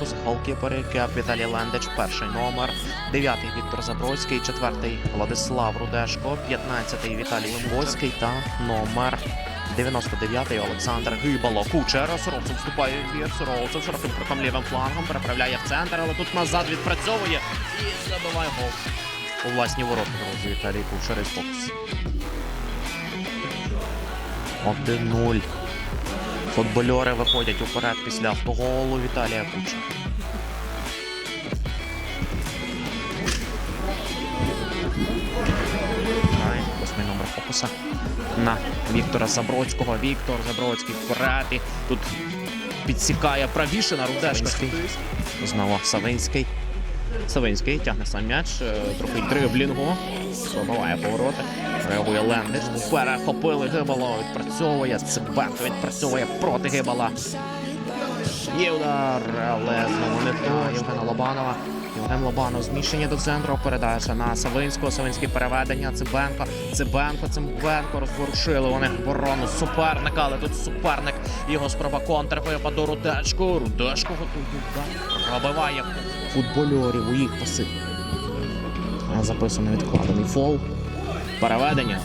Та голкіпери Віталій Лендич, перший номер, дев'ятий Віктор Забродський, четвертий Владислав Рудешко, п'ятнадцятий Віталій Лимбойський та номер 99-й Олександр Гибало. Кучер Суровцев вступає в бір. Суровцев широким кроком лівим флангом переправляє в центр, але тут назад відпрацьовує і забиває гол. У власні ворота Віталій Кучер із фокус. 1-0. Футбольори виходять уперед після автоголу Віталія. Грає Восьмий номер фокуса на Віктора Забродського. Віктор Забродський вперед. І тут підсікає правіше на Рудешковський. Знову Савинський. Савинський тягне сам м'яч, е, трохи дриблінгу. Пробиває повороти. Реагує Лендиш. Перехопили Гибало. Відпрацьовує. Цибенко відпрацьовує проти Гибала. Є удар, але знову не то. Євгена Лобанова. Євген Лобанов зміщення до центру. Передача на Савинського. Савинське переведення. Цибенко. Цибенко, Цибенко розворушили вони оборону суперника, але тут суперник. Його спроба контрвипаду Рудешку. Рудешко готує. Пробиває футбольорів у їх паси. Записано відкладений фол. Переведення.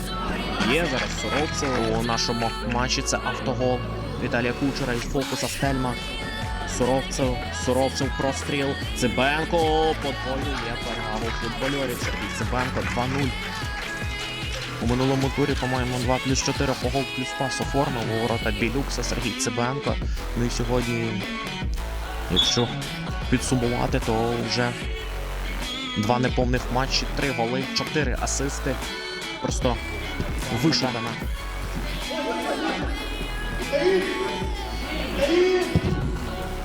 Є зараз Суровцев у нашому матчі. Це автогол Віталія Кучера із фокуса Стельма. Суровцев, Суровцев простріл. Цибенко подвоює перевагу футбольорів. Сергій Цибенко 2-0. У минулому турі, по-моєму, 2 плюс 4 по гол плюс пас оформив у ворота Білюкса Сергій Цибенко. Ну і сьогодні, якщо підсумувати, то вже два неповних матчі, три голи, чотири асисти. Просто вишарена.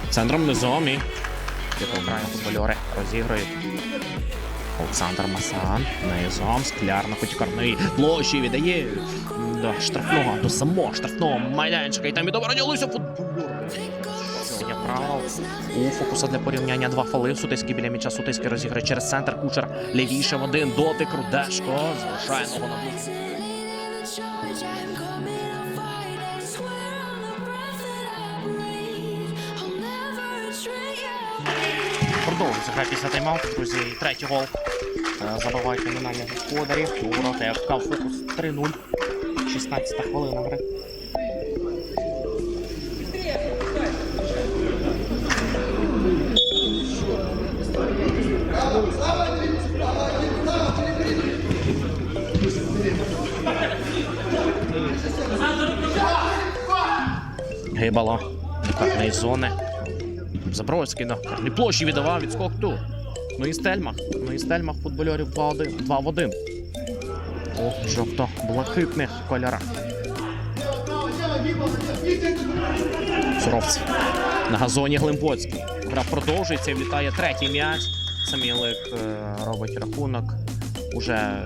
Центром низом і яку грає футбольори розігрують. Олександр Масан низом, скляр на потікарної площі віддає до штрафного, до самого штрафного майданчика. І там футбольори. Сьогодні право у фокуса для порівняння два фоли. Сутиський біля м'яча Сутиський розіграє через центр. Кучер лівіше в один дотик. Рудешко залишає ногу на блок. Продовжується гра після тайм-ауту, друзі. Третій гол. Е, Забивають номінальні господарі. У ворота ФК Фокус 3-0. 16 хвилина гри. Гибало. Карної зони. Забродський на карній площі віддавав відскок ту. Ну і Стельмах. Ну і Стельмах футбольорів 2-1. 2 в 1. У жовто-блакитних кольорах. Суровці. На газоні Глимбоцький. Гра продовжується, влітає третій м'яч. Самілик е, робить рахунок. Уже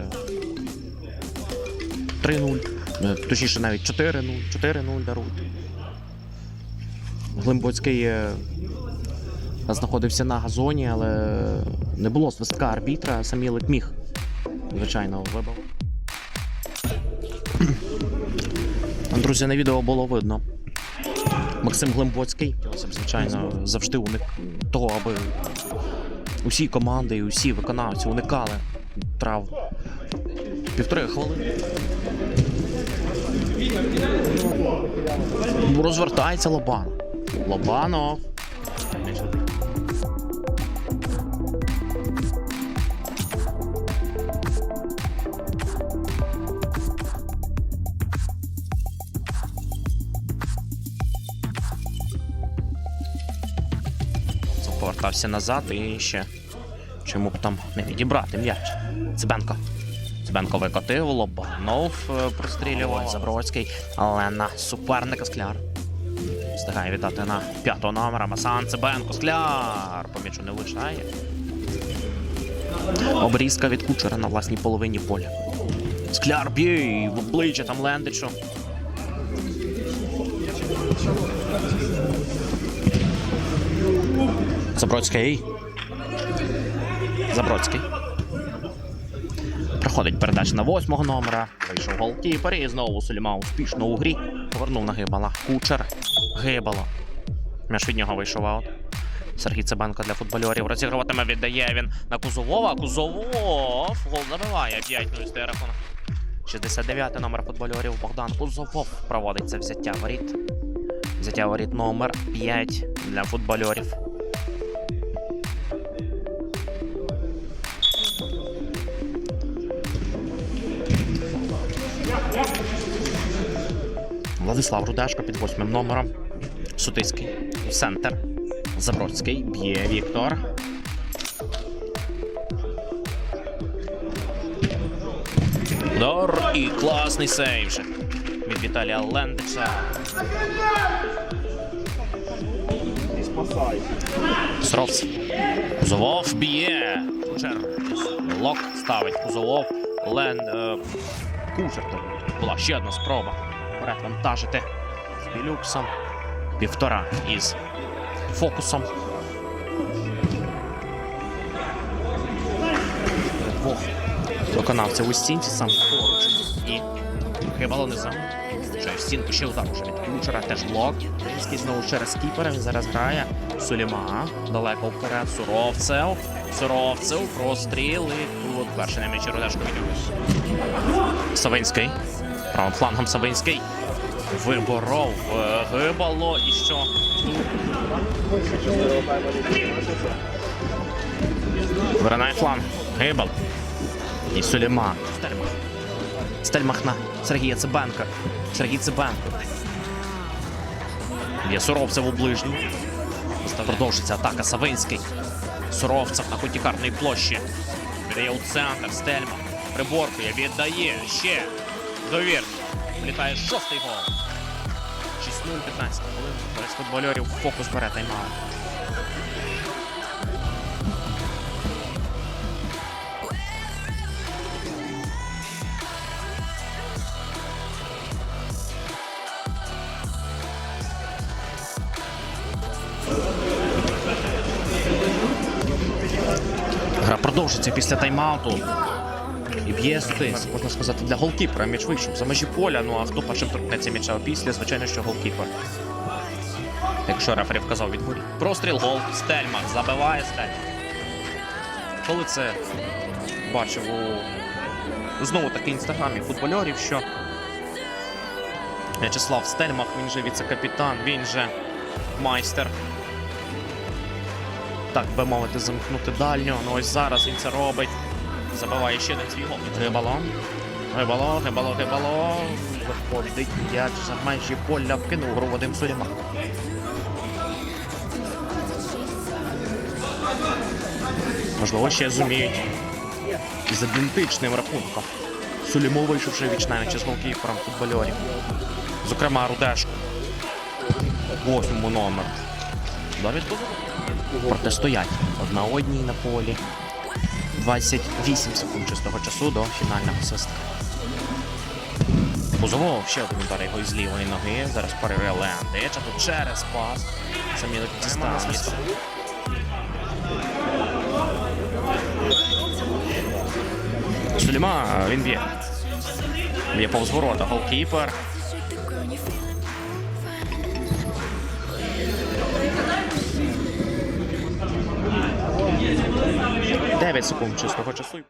3-0. Е, Точніше, навіть 4-0. 4-0 дарують. Глимбоцький е, знаходився на газоні, але не було свистка арбітра. Самілик міг, звичайно, вибив. Друзі, на відео було видно. Максим Глимбоцький, звичайно, завжди уник того, аби усі команди і усі виконавці уникали трав півтори хвилини. Розвертається Лобан. Лобанов. Повертався назад і ще Чому б там не відібрати м'яч? Цибенко. Цибенко викотив, лобанов е, прострілював. Забродський, але на суперника Скляр. Встигає віддати на п'ятого номера. Масан Цибенко. Скляр. По м'ячу не лишає. Обрізка від кучера на власній половині поля. Скляр б'є в обличчя там Лендичу. Забродський. Забродський. Проходить передача на восьмого номера. Вийшов голкіпер і знову Суліма успішно у грі. Повернув на Гибала. Кучер. Гибало. М'яч від нього вийшов аут. Сергій Цибенко для футбольорів розігруватиме, віддає він на Кузовова. Кузовов гол забиває 5 0 стає рахунок. 69 номер футбольорів Богдан Кузовов проводить це взяття воріт. Взяття воріт номер 5 для футбольорів. Владислав Рудешко під восьмим номером. Сутиський. Центр. Забродський. Б'є Віктор. Удар і класний сейв же від Віталія Лендича. Сровц. Кузовов б'є. Кучер. Лок ставить Кузовов. Лен. Е, Кучер. Була ще одна спроба. Вперед вантажити з Білюксом. Півтора із фокусом. Двох виконавців у стінці сам поруч. І хибало не сам. В стінку ще удар уже від Кучера, теж блок. Римський знову через кіпера. Він зараз грає. Суліма далеко вперед. Суровцев. Суровцев. Простріл. І тут перший на м'ячі Рудешко від. Савинський. Правим флангом Савинський. Виборов. е, Гибало. І що? Виринає фланг. Гибал. І Сулейман. Стельмах. Стельмах на Сергія Цибенка. Сергій Цибенко. Є Суровцев у ближню. Продовжиться атака Савинський. Суровцев на куті карної площі. Віддає у центр. Стельмах. Приборкує. Віддає. Ще. Довір. Влітає шостий гол. 6-0, 15 хвилин. Без футбольорів фокус бере тайм-аут. Гра продовжиться після тайм-ауту. І б'є можна сказати, для голкіпера. М'яч вийшов за межі поля. Ну а хто першим торкнеться м'яча після, звичайно, що голкіпер. Якщо рефері вказав відборі. Простріл гол. Стельмах забиває Стельмах. Коли це бачив у знову таки інстаграмі футбольорів, що В'ячеслав Стельмах, він же віце-капітан, він же майстер. Так би мовити, замкнути дальню. Ну ось зараз він це робить. Забиває ще один свій гол. Гибало. Гибало, гибало, гибало. Виходить м'яч за межі поля вкинув гру Вадим Суріма. Можливо, ще зуміють з ідентичним рахунком. Сулімов вийшовши віч навіть з голкіпером футбольорів. Зокрема, Рудешко. Восьмому номер. Давід Протистоять одна одній на полі. 28 секунд чистого часу до фінального свистка. Кузовов ще один удар його із лівої ноги. Зараз перериває Леандич, а тут через пас. Самі дістануть. Суліма, він б'є. Б'є повз ворота. Голкіпер. Дев'ять секунд чистого часу.